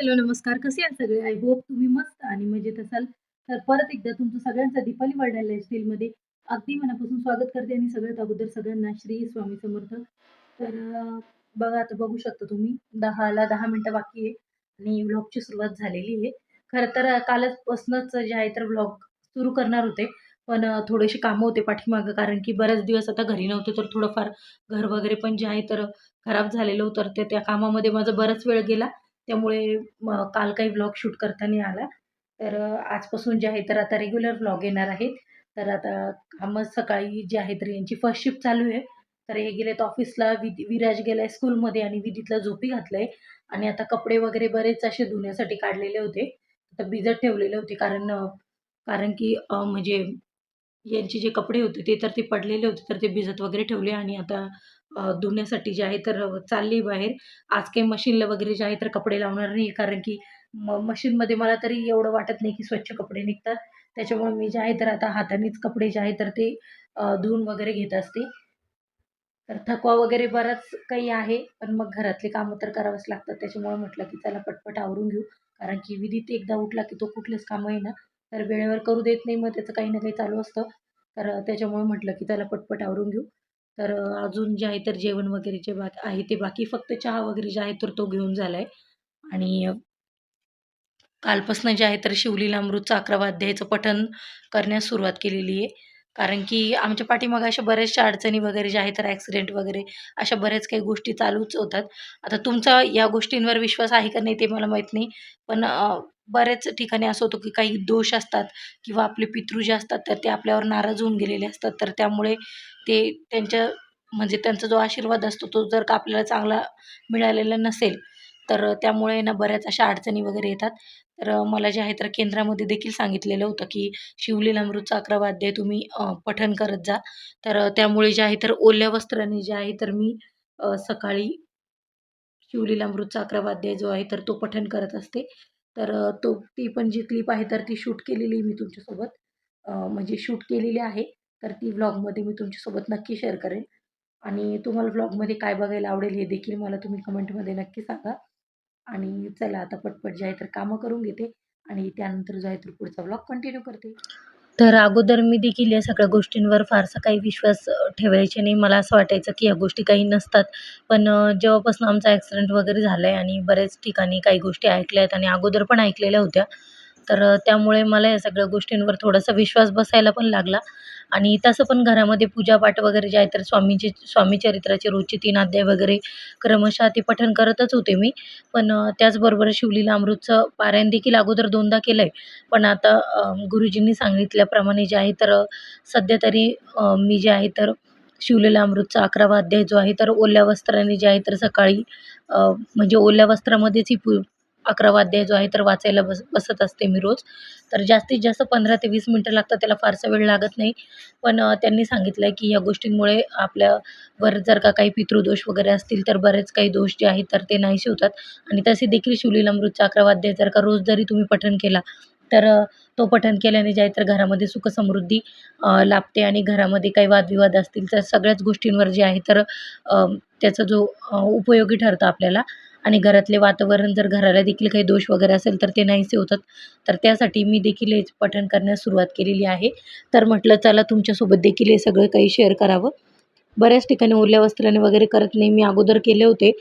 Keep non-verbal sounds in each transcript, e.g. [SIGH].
Hello, नमस्कार. कसे आहात सगळे? आय होप तुम्ही मस्त आणि मजेत असाल. तर परत एकदा तुमचं सगळ्यांचं दीपाली वर्ल्ड लाईफस्टाईलमध्ये अगदी मनापासून स्वागत करते आणि सगळ्यात अगोदर सगळ्यांना श्री स्वामी समर्थ. तर बघा आता बघू शकता तुम्ही 10ला 10 मिनिटं बाकी आहे आणि व्लॉगची सुरुवात झालेली आहे. खरं तर कालचपासूनच कालपासूनच जे आहे तर व्लॉग सुरू करणार होते. पण थोडेसे कामं होते पाठीमागं कारण की बरेच दिवस आता घरी नव्हते, तर थोडंफार घर वगैरे पण जे आहे तर खराब झालेलं होतं. तर ते त्या कामामध्ये माझा बराच वेळ गेला. त्यामुळे काल काही व्लॉग शूट करता नाही आला. तर आजपासून जे आहे तर आता रेग्युलर व्लॉग येणार आहेत. तर आता कामं सकाळी जे आहे तर यांची फर्स्ट शिफ्ट चालू आहे. तर हे गेलेत ऑफिसला, विधी विराज गेलाय स्कूलमध्ये आणि विदितला झोपी घातलंय आणि आता कपडे वगैरे बरेच असे धुण्यासाठी काढलेले होते. आता भिजत ठेवलेले होते कारण कारण की म्हणजे यांचे जे कपडे होते ते तर ते पडलेले होते, तर ते भिजत वगैरे ठेवले आणि आता धुण्यासाठी जे आहे तर चालली बाहेर. आज काही मशीनला वगैरे जे आहे तर कपडे लावणार नाही कारण की म मशीनमध्ये मला तरी एवढं वाटत नाही की स्वच्छ कपडे निघतात. त्याच्यामुळे मी जे आहे तर आता हातानेच कपडे जे आहे तर ते धुवून वगैरे घेत असते. तर थकवा वगैरे बराच काही आहे, पण मग घरातले कामं तर करावंच लागतात. त्याच्यामुळे म्हटलं की चला पटपट आवरून घेऊ. कारण की विधीत एकदा उठला की तो कुठलेच कामं आहे ना, तर वेळेवर करू देत नाही. मग त्याचं काही ना काही चालू असतं. तर त्याच्यामुळे म्हटलं की त्याला पटपट आवरून घेऊ. तर अजून जे आहे तर जेवण वगैरे जे बा आहे ते बाकी फक्त चहा वगैरे जे आहे तर तो घेऊन झाला आहे आणि कालपासनं जे आहे तर शिवलीला अमृतचं अकरावाध्यायचं पठन करण्यास सुरुवात केलेली आहे. कारण की आमच्या पाठीमागे अशा बऱ्याचशा अडचणी वगैरे ज्या आहेत तर ॲक्सिडेंट वगैरे अशा बऱ्याच काही गोष्टी चालूच होतात. आता तुमचा या गोष्टींवर विश्वास आहे का नाही ते मला माहीत नाही. पण बऱ्याच ठिकाणी असं होतं की काही दोष असतात किंवा आपले पितृ जे असतात तर ते आपल्यावर नाराज होऊन गेलेले असतात. तर त्यामुळे ते त्यांच्या म्हणजे त्यांचा जो आशीर्वाद असतो तो जर का आपल्याला चांगला मिळालेला नसेल, तर त्यामुळे ना बऱ्याच अशा अडचणी वगैरे येतात. तर मला जे आहे तर केंद्रामध्ये देखील सांगितलेलं होतं की शिवलीलामृतचा 11वा अध्याय तुम्ही पठन करत जा. तर त्यामुळे जे आहे तर ओल्या वस्त्राने जे आहे तर मी सकाळी शिवलीलामृतचा 11वा अध्याय जो आहे तर तो पठन करत असते. तर तो ती पण जी क्लिप आहे तर ती शूट केलेली आहे मी तुमच्यासोबत. म्हणजे शूट केलेली आहे. तर ती व्लॉगमध्ये मी तुमच्यासोबत नक्की शेअर करेन. आणि तुम्हाला व्लॉगमध्ये काय बघायला आवडेल हे देखील मला तुम्ही कमेंटमध्ये नक्की सांगा. आणि चला आता पटपट जे आहे तर कामं करून घेते आणि त्यानंतर जो आहे तर पुढचा व्लॉग कंटिन्यू करते. तर अगोदर मी देखील या सगळ्या गोष्टींवर फारसा काही विश्वास ठेवायचे नाही. मला असं वाटायचं की या गोष्टी काही नसतात. पण जेव्हापासून आमचा ॲक्सिडेंट वगैरे झाला आहे आणि बऱ्याच ठिकाणी काही गोष्टी ऐकल्या आहेत आणि अगोदर पण ऐकलेल्या होत्या. तर त्यामुळे मला या सगळ्या गोष्टींवर थोडासा विश्वास बसायला पण लागला आणि तसं पण घरामध्ये पूजापाठ वगैरे जे आहे तर स्वामीची स्वामी चरित्राचे रोजचे तीन अध्याय वगैरे क्रमशः ते पठण करतच होते मी. पण त्याचबरोबर शिवलीला अमृतचं पारायण देखील अगोदर 2दा केलंय. पण आता गुरुजींनी सांगितल्याप्रमाणे जे आहे तर सध्या तरी मी जे आहे तर शिवलीला अमृतचा 11वा अध्याय जो आहे तर ओल्या वस्त्राने जे आहे तर सकाळी म्हणजे ओल्या वस्त्रामध्येच ही पू 11वा अध्याय जो आहे तर वाचायला बस बसत असते मी रोज. तर जास्तीत जास्त 15 ते वीस मिनटं लागतात. त्याला फारसा वेळ लागत नाही. पण त्यांनी सांगितलं आहे की या गोष्टींमुळे आपल्यावर जर का काही पितृदोष वगैरे असतील तर बरेच काही दोष जे आहेत तर ते नाहीसे होतात आणि तसे देखील शिवलीला अमृतचा 11वा अध्याय जर का रोज जरी तुम्ही पठण केला, तर तो पठण केल्याने जे आहे तर घरामध्ये सुखसमृद्धी लाभते आणि घरामध्ये काही वादविवाद असतील तर सगळ्याच गोष्टींवर जे आहे तर त्याचा जो उपयोगी ठरतं आपल्याला आणि घरातले वातावरण जर घराला देखील काही दोष वगैरे असेल तर ते नाहीसे होतात. तर त्यासाठी मी देखील हेच पठण करण्यास सुरुवात केलेली आहे. तर म्हटलं चला तुमच्यासोबत देखील हे सगळं काही शेअर करावं. बऱ्याच ठिकाणी ओल्या वस्त्राने वगैरे करत नाही. मी अगोदर केले होते.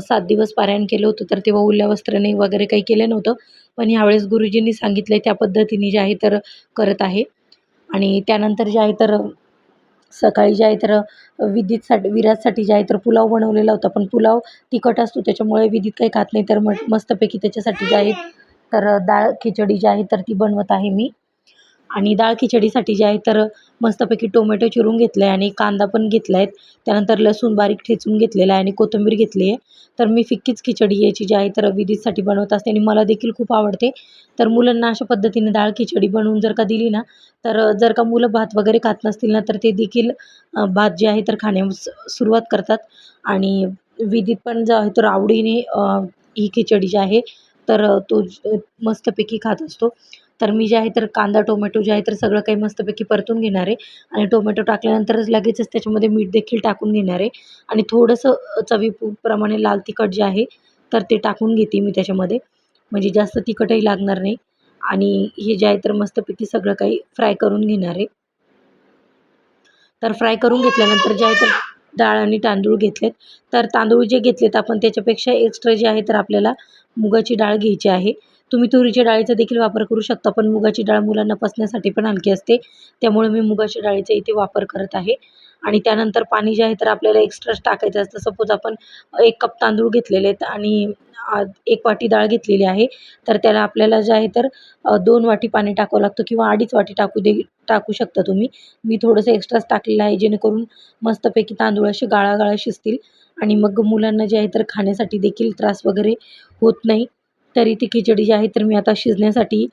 सात दिवस पारायण केलं होतं, तर तेव्हा ओल्या वस्त्राने वगैरे काही केलं नव्हतं. पण यावेळेस गुरुजींनी सांगितलं त्या पद्धतीने जे आहे तर करत आहे. आणि त्यानंतर जे आहे तर सकाळी जे आहे तर अ, विराजसाठी जे आहे तर पुलाव बनवलेला होता. पण पुलाव तिखट असतो त्याच्यामुळे विदित काही खात नाही. तर मग मस्तपैकी त्याच्यासाठी जे आहे तर डाळ खिचडी जी आहे तर ती बनवत आहे मी. आणि डाळ खिचडीसाठी जे आहे तर मस्तपैकी टोमॅटो चिरून घेतला आहे आणि कांदा पण घेतला आहे. त्यानंतर लसूण बारीक ठेचून घेतलेला आहे आणि कोथिंबीर घेतली आहे. तर मी फिक्कीच खिचडी याची जी आहे तर विधीसाठी बनवत असते आणि मला देखील खूप आवडते. तर मुलांना अशा पद्धतीने डाळ खिचडी बनवून जर का दिली ना, तर जर का मुलं भात वगैरे खात नसतील ना, तर ते देखील भात जे आहे तर खाण्यास सुरुवात करतात आणि विधीत पण जो आहे तर आवडीने ही खिचडी जी आहे तर तो मस्तपैकी खात असतो. तर मी जे आहे तर कांदा, टोमॅटो जे आहे तर सगळं काही मस्तपैकी परतून घेणार आहे. आणि टोमॅटो टाकल्यानंतरच लगेचच त्याच्यामध्ये मीठ देखील टाकून घेणार आहे. आणि थोडंसं चवीप्रमाणे लाल तिखट जे आहे तर ते टाकून घेते मी त्याच्यामध्ये. म्हणजे जास्त तिखटही लागणार नाही. आणि हे जे आहे तर मस्तपैकी सगळं काही फ्राय करून घेणार आहे. तर फ्राय करून घेतल्यानंतर जे आहे तर डाळ आणि तांदूळ घेतलेत. तर तांदूळ जे घेतलेत आपण त्याच्यापेक्षा एक्स्ट्रा जे आहे तर आपल्याला मुगाची डाळ घ्यायची आहे. तुम्ही तुरीच्या डाळीचा देखील वापर करू शकता पण मुगाची डाळ मुलांना पचण्यासाठी पण हलकी असते. त्यामुळे मी मुगाच्या डाळीचा इथे वापर करत आहे. आणि त्यानंतर पाणी जे आहे तर आपल्याला एक्स्ट्राच टाकायचं असतं. सपोज आपण एक कप तांदूळ घेतलेले आहेत आणि एक वाटी डाळ घेतलेली आहे तर त्याला आपल्याला जे आहे तर दोन वाटी पाणी टाकावं लागतं किंवा अडीच वाटी टाकू दे टाकू शकता तुम्ही. मी थोडंसं एक्स्ट्राच टाकलेलं आहे जेणेकरून मस्तपैकी तांदूळ असे गाळागाळा शिजतील आणि मग मुलांना जे आहे तर खाण्यासाठी देखील त्रास वगैरे होत नाही. तरी ती खिचडी जी आहे तर मी आता शिजण्यासाठी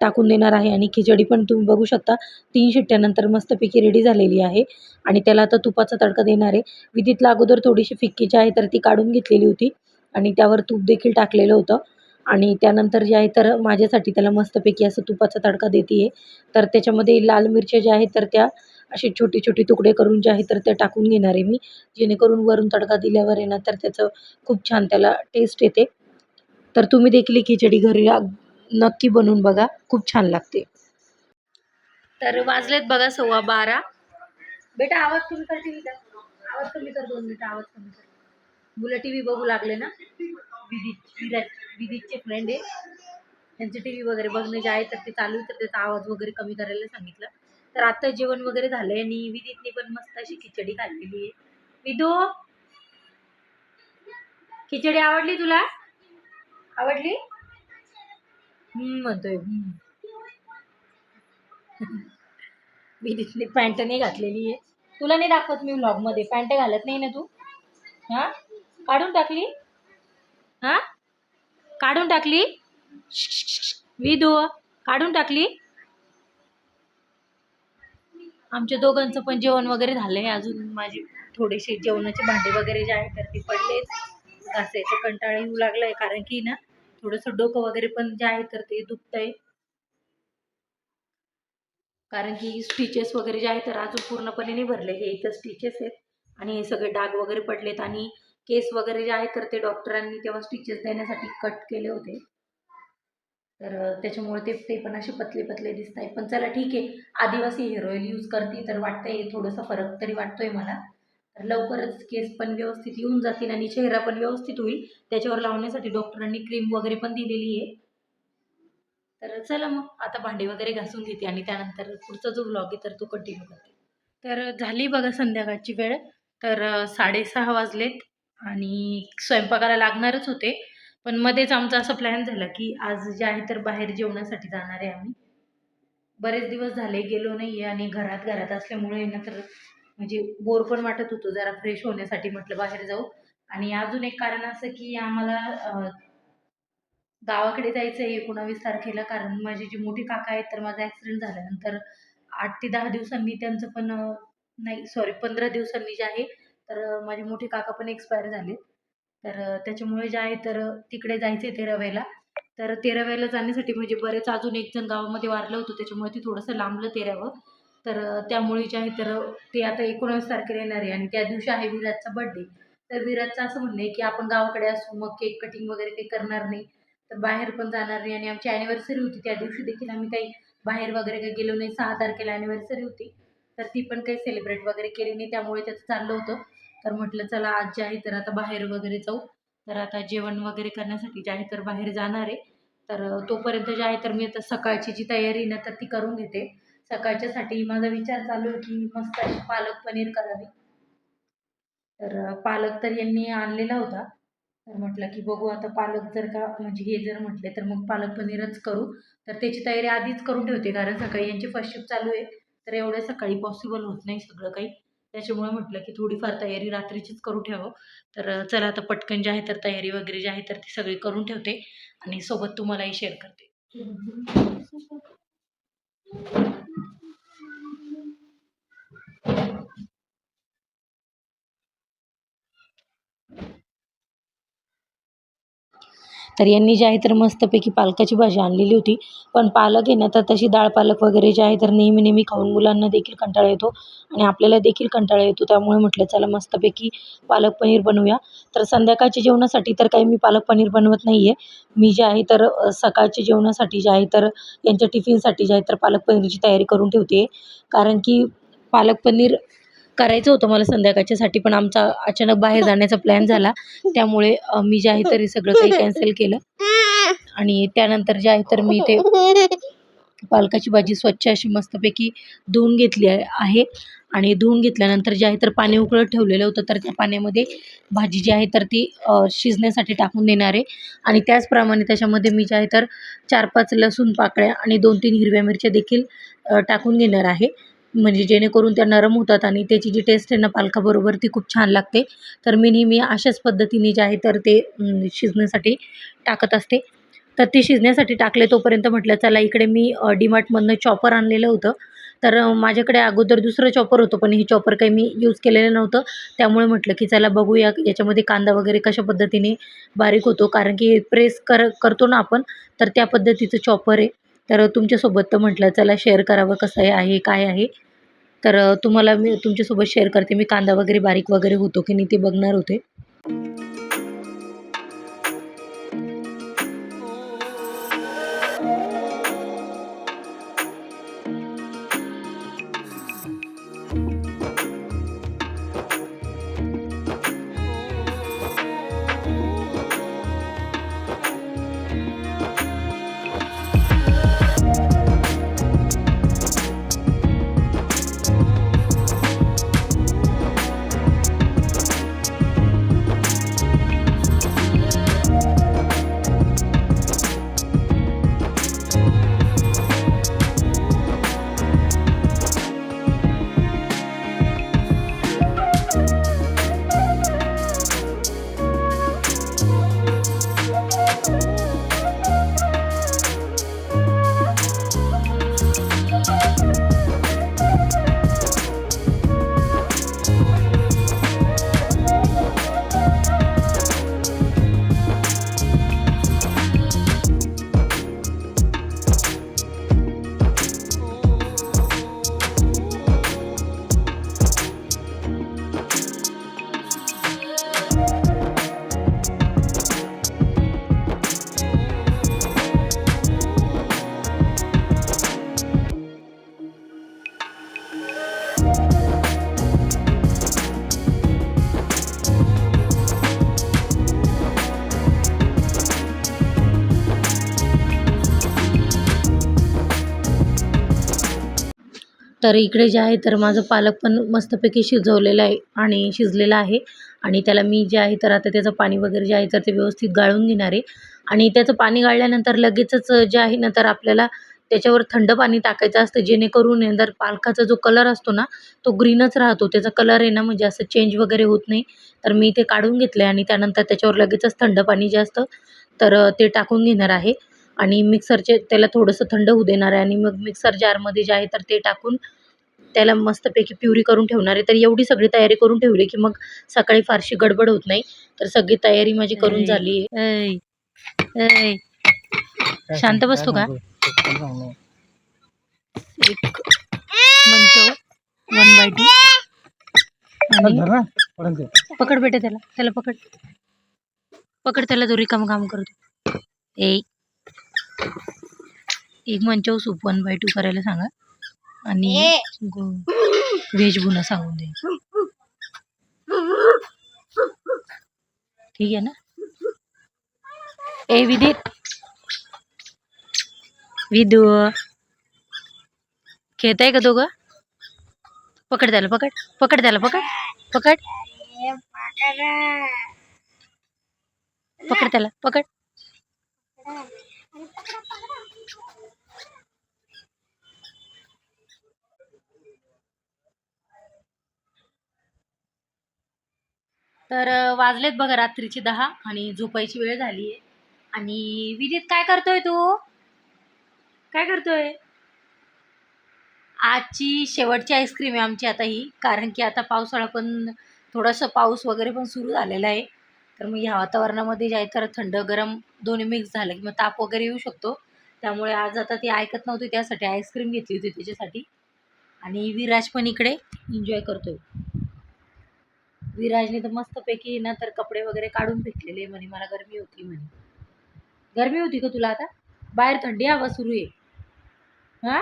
टाकून देणार आहे. आणि खिचडी पण तुम्ही बघू शकता तीन शिट्ट्यानंतर मस्तपैकी रेडी झालेली आहे. आणि त्याला आता तुपाचा तडका देणार आहे. विधीतला अगोदर थोडीशी फिक्की जी आहे तर ती काढून घेतलेली होती. आणि त्यावर तूप देखील टाकलेलं होतं. आणि त्यानंतर जे आहे तर माझ्यासाठी त्याला मस्तपैकी असं तुपाचा तडका देते आहे तर त्याच्यामध्ये लाल मिरच्या ज्या आहेत तर त्या असे छोटे छोटे तुकडे करून जे आहे तर त्या टाकून घेणार आहे मी. जेणेकरून वरून तडका दिल्यावर आहे ना तर त्याचं खूप छान त्याला टेस्ट येते. तर तुम्ही देखील ही खिचडी घरी नक्की बनवून बघा. खूप छान लागते. तर वाजलेत बघा सव्वा बारा. बेटा आवाज कमी कर टी व्हीचा आवाज कमी कर दोन मिनटं आवाज कमी कर. मुलं टी व्ही बघू लागले ना? विदित विराज विदितचे फ्रेंड आहे. त्यांचे टी व्ही वगैरे बघणे जे आहे तर ते चालू तर त्याचा आवाज वगैरे कमी करायला सांगितलं. तर आता जेवण वगैरे झालंय आणि विदितने पण मस्त अशी खिचडी खाल्लेली आहे. विदू खिचडी आवडली तुला? आवडली? म्हणतोय. विदितने पॅन्ट नाही घातलेली आहे. तुला नाही दाखवत मी व्लॉगमध्ये पॅन्ट घालत नाही ना तू? हां? काढून टाकली? हां? काढून टाकली? विधो काढून टाकली? आमच्या दोघांचं पण जेवण वगैरे झालं आहे अजून. माझे थोडेसे जेवणाचे भांडे वगैरे जे आहे तर ते पडलेत. घासायचं कंटाळा येऊ लागला आहे कारण की ना थोडंसं डोकं वगैरे पण जे आहे तर ते दुखतंय. कारण की स्टिचेस वगैरे जे आहे तर अजून पूर्णपणे नाही भरले. हे इथं स्टिचेस आहेत. आणि हे सगळे डाग वगैरे पडलेत. आणि केस वगैरे जे आहे तर ते डॉक्टरांनी तेव्हा स्टिचेस देण्यासाठी कट केले होते. तर त्याच्यामुळे ते ते पण असे पतले पतले दिसत पण चला ठीक आहे. आदिवासी हेअर ऑइल यूज करते तर वाटतंय थोडंसं फरक तरी वाटतोय मला. तर लवकरच केस पण व्यवस्थित येऊन जातील आणि चेहरा पण व्यवस्थित होईल. त्याच्यावर लावण्यासाठी डॉक्टरांनी क्रीम वगैरे पण दिलेली आहे. तर चला मग आता भांडी वगैरे घासून घेते आणि त्यानंतर पुढचा जो ब्लॉग आहे तर तो कंटिन्यू करते. तर झाली बघा संध्याकाळची वेळ. तर साडेसहा वाजलेत आणि स्वयंपाकाला लागणारच होते. पण मध्येच आमचा असं प्लॅन झाला की आज जे आहे तर बाहेर जेवणासाठी जाणार आहे आम्ही. बरेच दिवस झाले गेलो नाही आहे आणि घरात घरात असल्यामुळे ना तर म्हणजे बोर पण वाटत होतो जरा फ्रेश होण्यासाठी म्हटलं बाहेर जाऊ. आणि अजून एक कारण असं की आम्हाला गावाकडे जायचं आहे एकोणावीस तारखेला कारण माझे जे मोठे काका आहेत तर माझा ॲक्सिडेंट झाल्यानंतर आठ ते दहा दिवसांनी त्यांचं पण नाही सॉरी पंधरा दिवसांनी जे आहे तर माझे मोठे काका पण एक्सपायर झाले. तर त्याच्यामुळे जे आहे तर तिकडे जायचे तेराव्याला. तर तेराव्याला जाण्यासाठी म्हणजे बरेच अजून एक जण गावामध्ये वारलं होतं त्याच्यामुळे ते थोडंसं लांबलं तेरावं. तर त्यामुळे जे आहे तर ते आता एकोणावीस तारखेला येणार आहे आणि त्या दिवशी आहे विराजचा बड्डे तर विराजचं असं म्हणणं आहे की आपण गावाकडे असू मग केक कटिंग वगैरे काही करणार नाही. तर बाहेर पण जाणार नाही आणि आमची ॲनिव्हर्सरी होती त्या दिवशी देखील आम्ही काही बाहेर वगैरे काही गेलो नाही. सहा तारखेला ॲनिव्हर्सरी होती. तर ती पण काही सेलिब्रेट वगैरे केली नाही. त्यामुळे त्याचं चाललं होतं. तर म्हटलं चला आज जे आहे तर आता बाहेर वगैरे जाऊ. तर आता जेवण वगैरे करण्यासाठी जे आहे तर बाहेर जाणार आहे. तर तोपर्यंत जे आहे तर मी आता सकाळची जी तयारी ना तर ती करून घेते. सकाळच्यासाठी माझा विचार चालू आहे की मस्त अशी पालक पनीर करावी. तर पालक तर यांनी आणलेला होता. तर म्हटलं की बघू आता पालक जर का म्हणजे हे जर म्हटले तर मग पालक पनीरच करू. तर त्याची तयारी आधीच करून ठेवते कारण सकाळी यांची फर्स्ट शिफ्ट चालू आहे. तर एवढ्या सकाळी पॉसिबल होत नाही सगळं काही. त्याच्यामुळे म्हटलं की थोडीफार तयारी रात्रीचीच करू ठेवावं. तर चला आता पटकन जे आहे तर तयारी वगैरे जी आहे तर ती सगळी करून ठेवते आणि सोबत तुम्हालाही शेअर करते. तर यांनी जे आहे तर मस्तपैकी पालकाची भाजी आणलेली होती. पण पालक आहे ना तर तशी डाळ पालक वगैरे जे आहे तर नेहमी नेहमी खाऊन मुलांना देखील कंटाळा येतो आणि आपल्याला देखील कंटाळा येतो. त्यामुळे म्हटलं चला मस्तपैकी पालक पनीर बनवूया. तर संध्याकाळच्या जेवणासाठी तर काही मी पालक पनीर बनवत नाही आहे मी जे आहे तर सकाळच्या जेवणासाठी जे आहे तर यांच्या टिफिनसाठी जे आहे तर पालक पनीरची तयारी करून ठेवते कारण की पालक पनीर करायचं होतं मला संध्याकाळच्यासाठी पण आमचा अचानक बाहेर [LAUGHS] जाण्याचा प्लॅन झाला. त्यामुळे मी जे आहे तर हे सगळं काही कॅन्सल केलं. आणि त्यानंतर जे आहे तर मी ते पालकाची भाजी स्वच्छ अशी मस्तपैकी धुवून घेतली आहे आणि धुवून घेतल्यानंतर जे आहे तर पाणी उकळत ठेवलेलं होतं तर त्या पाण्यामध्ये भाजी जी आहे तर ती शिजण्यासाठी टाकून देणार आहे. आणि त्याचप्रमाणे त्याच्यामध्ये मी जे आहे तर चार पाच लसूण पाकळ्या आणि दोन तीन हिरव्या मिरच्या देखील टाकून घेणार आहे. म्हणजे जेणेकरून त्या नरम होतात आणि त्याची जी टेस्ट आहे ना पालकाबरोबर ती खूप छान लागते. तर मी नेहमी अशाच पद्धतीने जे आहे तर ते शिजण्यासाठी टाकत असते. तर ते शिजण्यासाठी टाकले तोपर्यंत म्हटलं चला इकडे मी डीमार्टमधनं चॉपर आणलेलं होतं. तर माझ्याकडे अगोदर दुसरं चॉपर होतं पण हे चॉपर काही मी यूज केलेलं नव्हतं. त्यामुळे म्हटलं की चला बघूया याच्यामध्ये कांदा वगैरे कशा पद्धतीने बारीक होतो. कारण की प्रेस कर करतो ना आपण तर त्या पद्धतीचं चॉपर आहे. तर तुमच्यासोबत तर म्हटलं चला शेअर करावं कसं आहे काय आहे? तर तुम्हाला मी तुमच्यासोबत शेअर करते. मी कांदा वगैरे बारीक वगैरे होतो की नाही ते बघणार होते. तर इकडे जे आहे तर माझं पालक पण मस्तपैकी शिजवलेलं आहे आणि शिजलेलं आहे. आणि त्याला मी जे आहे तर आता त्याचं पाणी वगैरे जे आहे तर ते व्यवस्थित गाळून घेणार आहे. आणि त्याचं पाणी गाळल्यानंतर लगेचच जे आहे ना तर आपल्याला त्याच्यावर थंड पाणी टाकायचं असतं जेणेकरून आहे तर पालकाचा जो कलर असतो ना तो ग्रीनच राहतो. त्याचा कलर आहे ना म्हणजे असं चेंज वगैरे होत नाही. तर मी ते काढून घेतलं आहे आणि त्यानंतर त्याच्यावर लगेचच थंड पाणी जे असतं तर ते टाकून घेणार आहे. आणि मिक्सरचे त्याला थोडंसं थंड होऊ देणार आहे आणि मग मिक्सर जारमध्ये जे आहे तर ते टाकून त्याला मस्तपैकी प्युरी करून ठेवणार आहे. तर एवढी सगळी तयारी करून ठेवली की मग सकाळी फारशी गडबड होत नाही. तर सगळी तयारी माझी करून झाली. आहे शांत बसतो का? एक मंचव वन बाय टू. पकड बेटे त्याला त्याला पकड. पकड त्याला जो रिकाम काम करतो. ए. एक manchow soup one by two करायला सांगा. आणि व्हेज बुना सांगून दे. ठीक आहे ना? ए विदित विदू. खेळताय का दोघं? पकड त्याला पकड. पकड त्याला पकड. पकड. पकड. त्याला पकड. तर वाजलेत बघा रात्रीचे दहा आणि झोपायची वेळ झाली आहे आणि विदित काय करतोय तू? काय करतोय? आजची शेवटची आईस्क्रीम आहे आमची आता ही कारण की आता पावसाळा पण थोडासा पाऊस वगैरे पण सुरू झालेला आहे. तर मग ह्या वातावरणामध्ये जे आहे तर थंड गरम दोन्ही मिक्स झालं की मग ताप वगैरे येऊ शकतो. त्यामुळे आज आता ती ऐकत नव्हती त्यासाठी आईस्क्रीम घेतली होती त्याच्यासाठी. आणि विराज पण इकडे एन्जॉय करतोय. विराजने तर मस्तपैकी ना तर कपडे वगैरे काढून फेकलेले म्हणे मला गरमी होती म्हणे. गरमी होती का तुला आता? बाहेर थंडी हवा सुरू आहे. हा?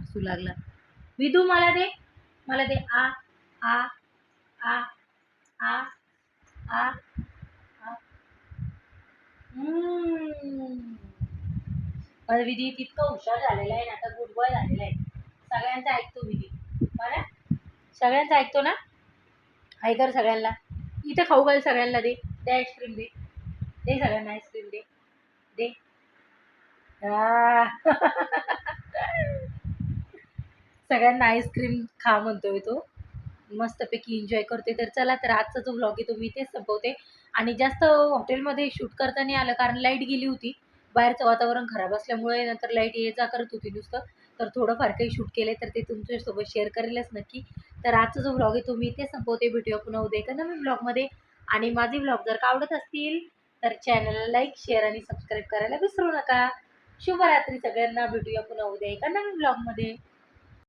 हसू लागला. विदू मला दे मला दे. आ आ आ आ हा आ हम्म. विधी तितकं हुशार झालेला आहे ना आता गुड बॉय झालेला आहे. सगळ्यांचा ऐकतो विधी. बरं? सगळ्यांचा ऐकतो ना? ऐकर सगळ्यांना. इथं खाऊ घाल सगळ्यांना दे. दे आईस्क्रीम दे. दे सगळ्यांना आईस्क्रीम दे. दे. आ. [LAUGHS] सगळ्यांना आईस्क्रीम खा म्हणतोय तो. मस्तपैकी एन्जॉय करते तर चला तर आजचा जो व्लॉग आहे तो मी इथेच संपवते. आणि जास्त हॉटेलमध्ये शूट करता नाही आलं कारण लाइट गेली होती. बाहेरचं वातावरण खराब असल्यामुळे नंतर लाइट ये जा करत होती नुसतं. तर थोडंफार काही शूट केले तर ते तुमच्यासोबत शेअर करेलच नक्की. तर आजचा जो व्लॉग आहे तो मी इथेच संपवते. भेटूया पुन्हा उद्या एका नवीन ब्लॉगमध्ये आणि माझे ब्लॉग जर का आवडत असतील तर चॅनलला लाईक शेअर आणि सबस्क्राईब करायला विसरू नका. शुभरात्री सगळ्यांना. भेटूया पुन्हा उद्या एका नवीन ब्लॉगमध्ये